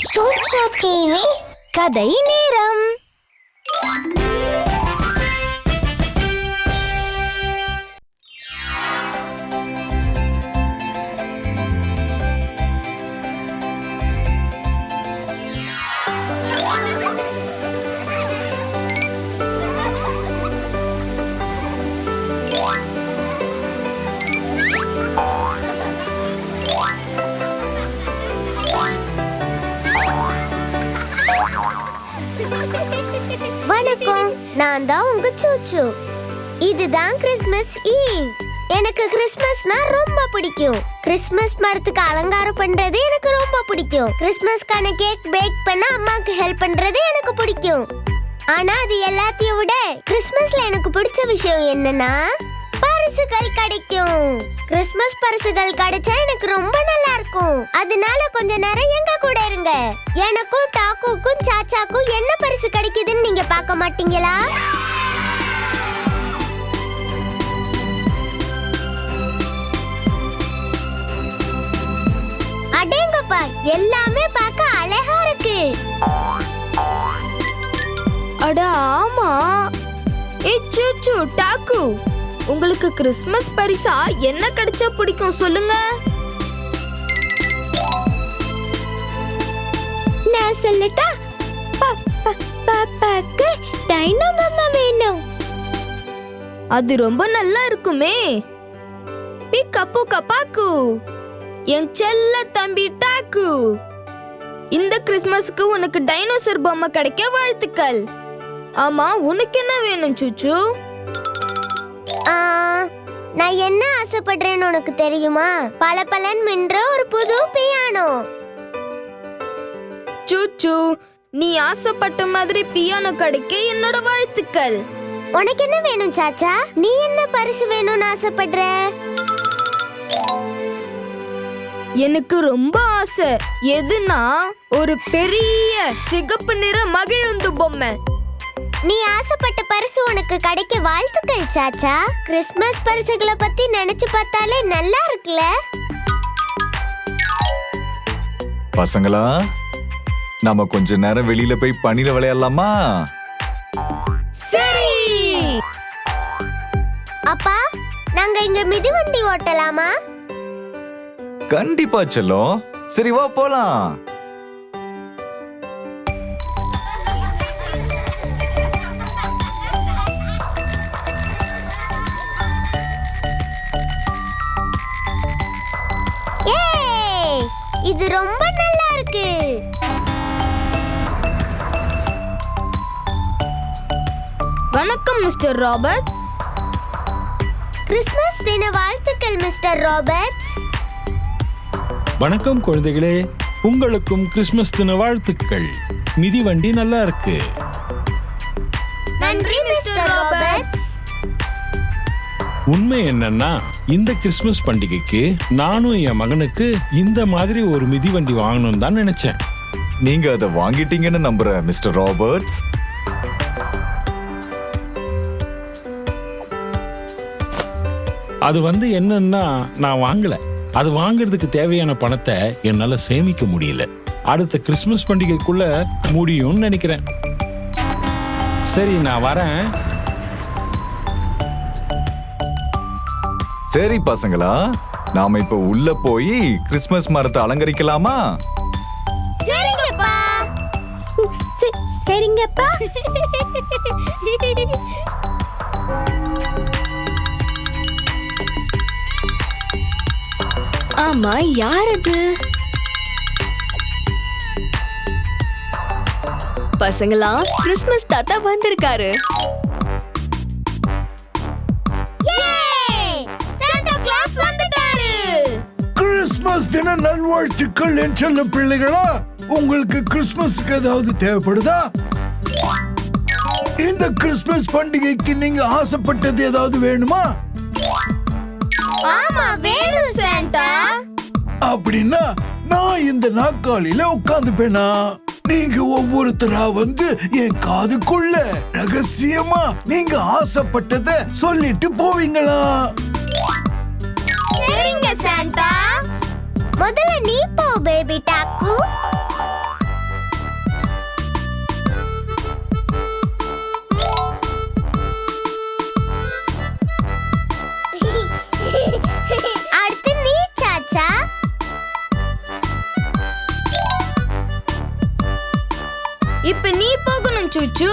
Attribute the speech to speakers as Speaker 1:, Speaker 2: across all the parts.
Speaker 1: சூட்சு TV
Speaker 2: கதை நேரம்.
Speaker 1: நான் தான் உங்க சூச்சு. இதுதான் கிறிஸ்மஸ் ஈவ். எனக்கு கிறிஸ்மஸ்னா ரொம்ப பிடிக்கும். கிறிஸ்மஸ் மரத்துக்கு அலங்காரம் பண்றது எனக்கு ரொம்ப பிடிக்கும். கிறிஸ்மஸ்க்கான கேக் பேக் பண்ண அம்மாக்கு ஹெல்ப் பண்றது எனக்கு பிடிக்கும். ஆனா அது எல்லாத்தையும் விட கிறிஸ்மஸ்ல எனக்கு பிடிச்ச விஷயம் என்னன்னா பரிசுகள் கிடைக்கும். கிறிஸ்மஸ் பரிசுகள் கிடைச்சா எனக்கு ரொம்ப நல்லா இருக்கும். அதனால கொஞ்ச நேரம் எங்க கூட இருங்க. எனக்கும் டாக்குக்கும் சாச்சாக்கும் என்ன பரிசு கிடைக்குதுன்னு நீங்க பார்க்க மாட்டீங்களா? அடேங்கப்பா எல்லாமே பார்க்க அழகா இருக்கு.
Speaker 2: அட ஆமா. இச்சு டாக்கு. உங்களுக்கு கிறிஸ்மஸ் பரிசா என்ன கிடைச்சா பிடிக்கும் சொல்லுங்க. நான் சொல்லட்டா? பாப்பாக்கு டைனோ மாமா வேணும். அது ரொம்ப நல்லா இருக்குமே. பிக்கப்பு கப்பாக்கு. என் செல்ல தம்பி டாக்கு. இந்த கிறிஸ்மஸ்க்கு உனக்கு டைனோசர் பொம்மை கிடைக்க வாழ்த்துக்கள். ஆமா உனக்கு என்ன வேணும் சூச்சு?
Speaker 1: நான் என்ன ஆசைப்படுறேன்னு உனக்கு தெரியுமா? பல மின்ற ஒரு புது பியானோ
Speaker 2: சூச்சு நீ ஆசைப்பட்ட மாதிரி பியானோ கிடைக்க என்னோட வாழ்த்துக்கள்.
Speaker 1: உனக்கு என்ன வேணும் சாச்சா? நீ என்ன பரிசு வேணும்னு ஆசைப்படுற?
Speaker 2: எனக்கு ரொம்ப ஆசை. எதுனா ஒரு பெரிய சிகப்பு நிற மகிழுந்து பொம்மை.
Speaker 1: நீ ஆசைப்பட்ட பரிசு உனக்கு கிடைக்க வாழ்த்துக்கள் சாச்சா. கிறிஸ்மஸ் பரிசுகளை பத்தி நினைச்சு பார்த்தாலே நல்லா இருக்குல்ல?
Speaker 3: பசங்களா நாம கொஞ்ச நேரம் வெளியில போய் பனில விளையாடலாமா?
Speaker 2: சரி!
Speaker 1: அப்பா நாங்க இங்க மிதிவண்டி ஓட்டலாமா?
Speaker 3: கண்டிப்பா செல்லம். சரி வா போலாம்.
Speaker 1: இது ரொம்ப நல்லா இருக்கு.
Speaker 2: வணக்கம் மிஸ்டர் ராபர்ட்.
Speaker 1: கிறிஸ்மஸ் தின வாழ்த்துக்கள் மிஸ்டர் ராபர்ட்ஸ்.
Speaker 4: வணக்கம் குழந்தைகளே. உங்களுக்கும் கிறிஸ்மஸ் தின வாழ்த்துக்கள். மிதிவண்டி நல்லா இருக்கு.
Speaker 1: நன்றி மிஸ்டர் ராபர்ட்ஸ்.
Speaker 4: உண்மை என்னன்னா இந்த கிறிஸ்மஸ் பண்டிகைக்கு நானும் என் மகனுக்கு இந்த மாதிரி ஒரு மிதிவண்டி வாங்கணும்னு தான் நினைச்சேன்.
Speaker 3: நீங்க அதை வாங்கிட்டீங்கன்னு நம்புறேன் மிஸ்டர் ராபர்ட்ஸ்?
Speaker 4: அது வந்து என்னன்னா நான் வாங்கல. அது வாங்குறதுக்கு தேவையான பணத்தை என்னால சேமிக்க முடியல. அடுத்த கிறிஸ்மஸ் பண்டிகைக்குள்ள முடியும்னு நினைக்கிறேன். சரி நான் வரேன்.
Speaker 3: சரி பசங்களா? நாம இப்ப உள்ள போய் கிறிஸ்மஸ் மரத்தை அலங்கரிக்கலாமா?
Speaker 1: சரிங்கப்பா.
Speaker 2: சரிங்கப்பா. ஆமா யார் அது?
Speaker 5: பசங்களா கிறிஸ்மஸ் தாத்தா வந்திருக்காரு.
Speaker 6: நல்வாழ்த்துக்கள் என் செல்ல பிள்ளைகளா? உங்களுக்கு கிறிஸ்மஸ்க்கு ஏதாவது தேவைப்படுதா? இந்த கிறிஸ்மஸ் பண்டிகைக்கு நீங்க ஆசைப்பட்டது ஏதாவது வேணுமா?
Speaker 1: ஆமா வேணும் சாண்டா.
Speaker 6: அப்படின்னா நான் இந்த நாற்காலியில உட்காந்துப்பேனா? நீங்க ஒவ்வொருத்தரா வந்து என் காதுக்குள்ள ரகசியமா நீங்க ஆசைப்பட்டத சொல்லிட்டு போவீங்களா?
Speaker 1: முதல்ல நீ போ பேபி டாக்கு. அடுத்து நீ சாச்சா.
Speaker 2: இப்ப நீ போகணும் சுச்சு.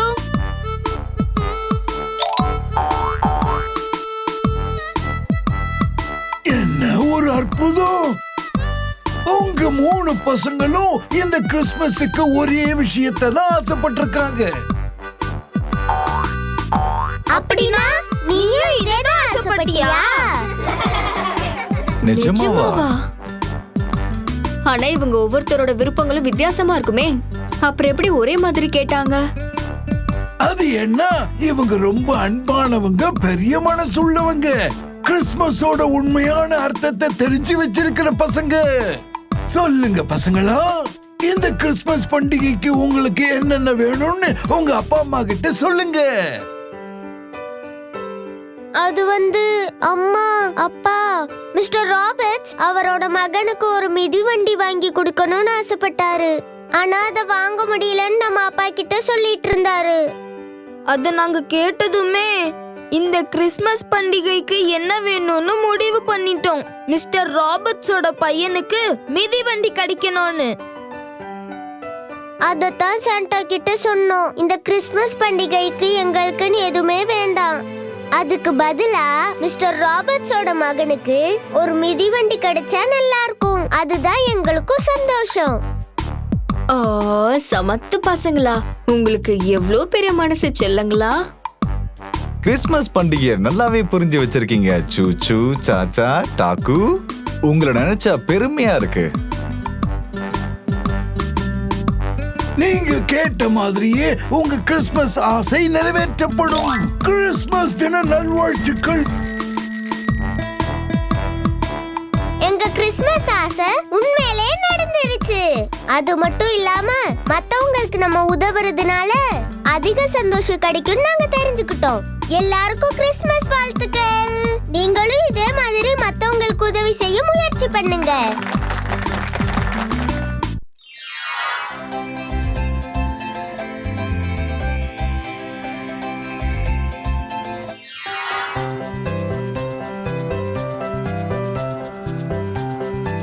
Speaker 6: என்ன ஒரு அற்புதம்? உங்க மூணு பசங்களும் இந்த கிறிஸ்துமஸுக்கு ஒரே விஷயத்தை தான் ஆசைப்பட்டிருக்காங்க.
Speaker 1: அப்படின்னா நீயும் இதேதான் ஆசைப்பட்டியா?
Speaker 3: நிஜமாவா?
Speaker 5: ஆனா இவங்க ஒவ்வொருத்தரோட விருப்பங்களும் வித்தியாசமா இருக்குமே. அப்புறம் எப்படி ஒரே மாதிரி கேட்டாங்க?
Speaker 6: அது என்ன? இவங்க ரொம்ப அன்பானவங்க பெரிய மனசுள்ளவங்க. கிறிஸ்துமஸோட உண்மையான அர்த்தத்தை தெரிஞ்சு வச்சிருக்கிற பசங்க. சொல்லுங்க பசங்களா இந்த கிறிஸ்துமஸ் பண்டிகைக்கு உங்களுக்கு என்னென்ன வேணும்னு உங்க அப்பா அம்மா கிட்ட சொல்லுங்க.
Speaker 1: அது வந்து அம்மா அப்பா மிஸ்டர் ராபர்ட்ஸ் அவரோட மகனுக்கு ஒரு மிதிவண்டி வாங்கி கொடுக்கணும்னு ஆசைப்பட்டாரு. ஆனா அதை வாங்க முடியலன்னு நம்ம அப்பா கிட்ட சொல்லிட்டு இருந்தாரு.
Speaker 2: அத நாங்க கேட்டதுமே இந்த கிறிஸ்மஸ் பண்டிகைக்கு என்ன வேணும்னு முடிவு பண்ணிட்டோம். மிஸ்டர் ராபர்ட்ஸோட பையனுக்கு மிதிவண்டி கிடைக்கணும்னு.
Speaker 1: அதத்தான் சாண்டா கிட்ட சொன்னோம். இந்த கிறிஸ்மஸ் பண்டிகைக்கு எங்களுக்குன்னு எதுவுமே வேண்டாம். அதுக்கு பதிலா மிஸ்டர் ராபர்ட்ஸோட மகனுக்கு ஒரு மிதிவண்டி கிடைச்சா நல்லா இருக்கும் அதுதான் எங்களுக்கும் சந்தோஷம்.
Speaker 5: ஆ சமத்து பசங்களா. உங்களுக்கு எவ்ளோ பெரிய மனசு செல்லங்களா?
Speaker 3: கிறிஸ்மஸ் பண்டிகையை நல்லாவே புரிஞ்சு வச்சிருக்கீங்க. சூச்சு சாச்சா டாக்கு. உங்களை நினைச்சா பெருமையா இருக்கு.
Speaker 6: நீங்க கேட்ட மாதிரியே உங்க கிறிஸ்துமஸ் ஆசை நிறைவேற்றப்படும். கிறிஸ்துமஸ் தின நல்வாழ்த்துக்கள்.
Speaker 1: எங்க கிறிஸ்மஸ் ஆசை உண்மையிலே நடந்துருச்சு. அது மட்டும் இல்லாம மத்தவங்களுக்கு நம்ம உதவுறதுனால அதிக சந்தோஷம் கிடைக்கும்னு நாங்க தெரிஞ்சுக்கிட்டோம். எல்லாருக்கும் கிறிஸ்மஸ் வாழ்த்துக்கள். நீங்களும் இதே மாதிரி மத்தவங்களுக்கு உதவி செய்ய முயற்சி பண்ணுங்க.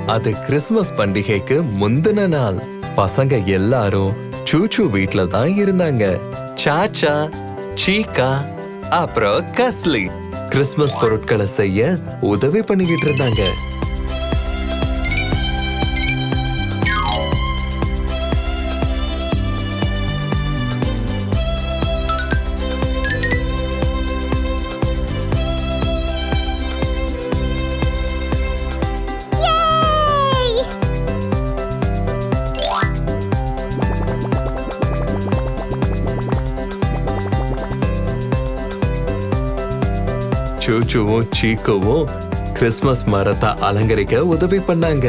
Speaker 7: அது கிறிஸ்மஸ் பண்டிகைக்கு முந்தின நாள். பசங்க எல்லாரும் சூச்சு வீட்ல தான் இருந்தாங்க. சாச்சா சீக்கா அப்புறம் கஸ்லி. கிறிஸ்மஸ் பொருட்களை செய்ய உதவி பண்ணிக்கிட்டு இருந்தாங்க. சூச்சுவும் சீக்குவும் கிறிஸ்மஸ் மரத்தை அலங்கரிக்க உதவி பண்ணாங்க.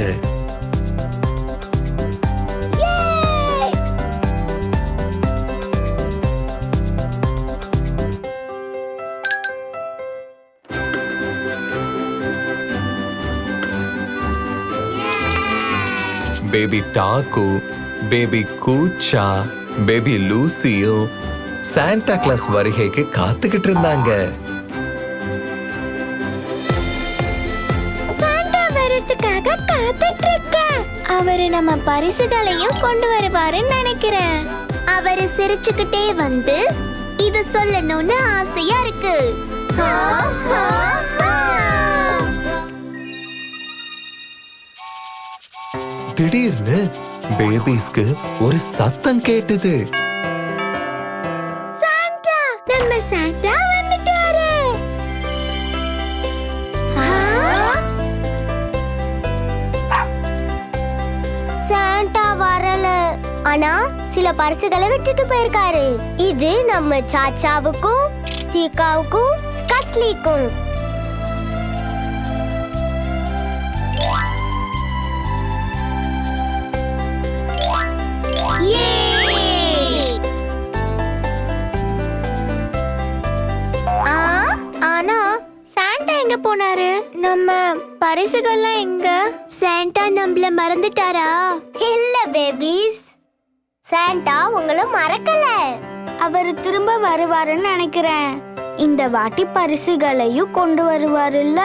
Speaker 7: பேபி டாக்கு பேபி கூச்சா பேபி லூசியும் சாண்டா கிளாஸ் வருகைக்கு காத்துக்கிட்டு இருந்தாங்க.
Speaker 1: அவரு நம்ம பரிசுகளையும் கொண்டு வருவாருன்னு நினைக்கிறேன். அவரு சிரிச்சுக்கிட்டே வந்து இத சொல்லணும்னு ஆசையா இருக்கு.
Speaker 7: திடீர்னு பேபிஸ்க்கு ஒரு சத்தம் கேட்டது.
Speaker 1: சில பரிசுகளை விட்டுட்டு போயிருக்காரு. இது நம்ம சாச்சாவுக்கும் சீக்காவுக்கும் கஸ்லிக்கும். ஆனா சாண்டா எங்க போனாரு? நம்ம பரிசுகள்லாம் எங்க? சாண்டா நம்மள மறந்துட்டாரா? இல்ல பேபிஸ். சாண்டா உங்களை மறக்கல. அவர் திரும்ப வருவாருன்னு நினைக்கிறேன். இந்த வாட்டி பரிசுகளையும் கொண்டு வருவாருல்ல.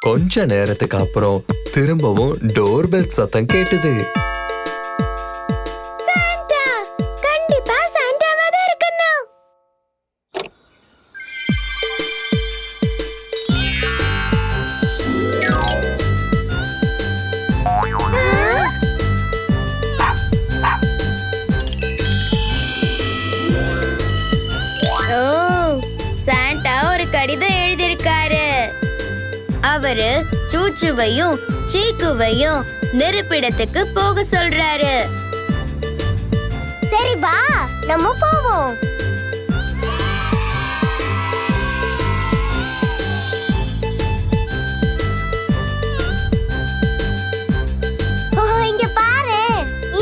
Speaker 7: கொஞ்ச நேரத்துக்கு அப்புறம் திரும்பவும் டோர்பெல் சத்தம் கேட்டது.
Speaker 8: அவரு சூச்சுவையும் சீக்குவையும் நெருப்பிடத்துக்கு போக சொல்றாரு.
Speaker 1: சரி வா நம்ம போவோம். ஓ, இங்க பாரு.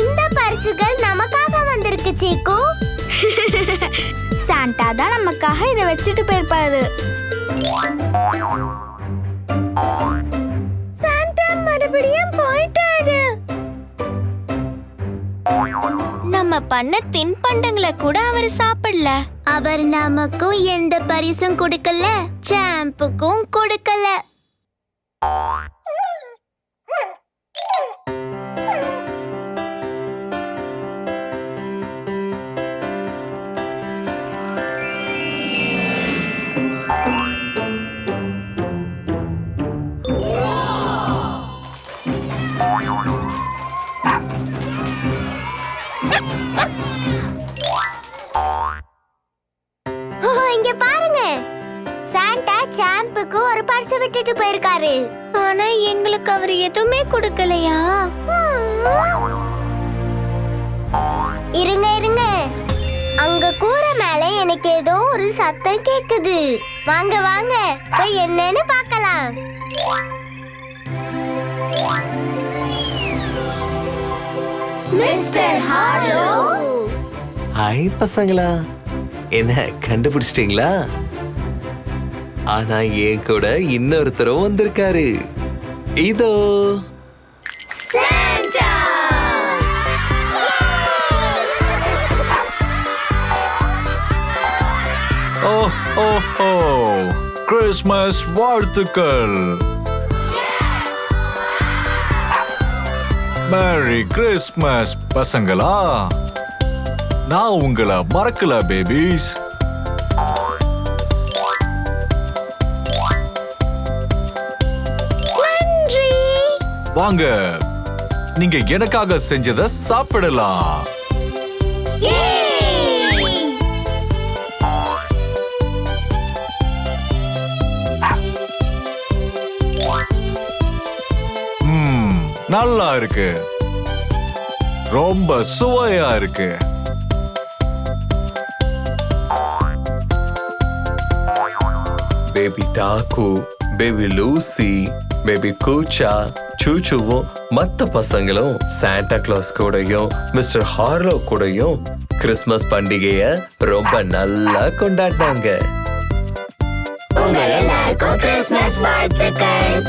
Speaker 1: இந்த பரிசுகள் நமக்காக வந்திருக்கு சீக்கு. சாண்டா தான் நமக்காக இதை வச்சுட்டு போயிருப்பாரு. எல்லாம் போயிட்டாரு. நம்ம பண்ண தின்பண்டங்களை கூட அவர் சாப்பிடல. அவர் நமக்கும் எந்த பரிசும் கொடுக்கல சாம்புக்கும் கொடுக்கல. சாம்புக்கு ஒரு பரிசு விட்டுட்டு போயிருக்காரு.
Speaker 8: ஆனா எங்களுக்கு அவர் எதுவுமே கொடுக்கலையா?
Speaker 1: இருங்க இருங்க. அங்க கூரை மேல எனக்கு ஏதோ ஒரு சத்தம் கேக்குது. வாங்க வாங்க. போய் என்னன்னு பார்க்கலாம். மிஸ்டர் ஹாலோ
Speaker 7: ஹாய் பசங்களா. என்ன கண்டுபிடிச்சிட்டீங்களா? ஆனா என் கூட இன்னொருத்தரும் வந்திருக்காரு. இதோ.
Speaker 3: ஓ ஓ ஓ கிறிஸ்மஸ் வாழ்த்துக்கள். மேரி கிறிஸ்மஸ் பசங்களா. நான் உங்களை மறக்கல பேபிஸ் வாங்க. நீங்க எனக்காக செஞ்சதை சாப்பிடலாம். நல்லா இருக்கு. ரொம்ப சுவையா இருக்கு.
Speaker 7: பேபி டாக்கு பேபி லூசி பேபி கூச்சா சூச்சுவும் மத்த பசங்களும் சாண்டா கிளாஸ் கூடயும் மிஸ்டர் ஹார்லோ கூடயும் கிறிஸ்மஸ் பண்டிகைய ரொம்ப நல்லா கொண்டாடினாங்க.
Speaker 1: உங்க எல்லாருக்கும் கிறிஸ்மஸ் வாழ்த்துக்கள்.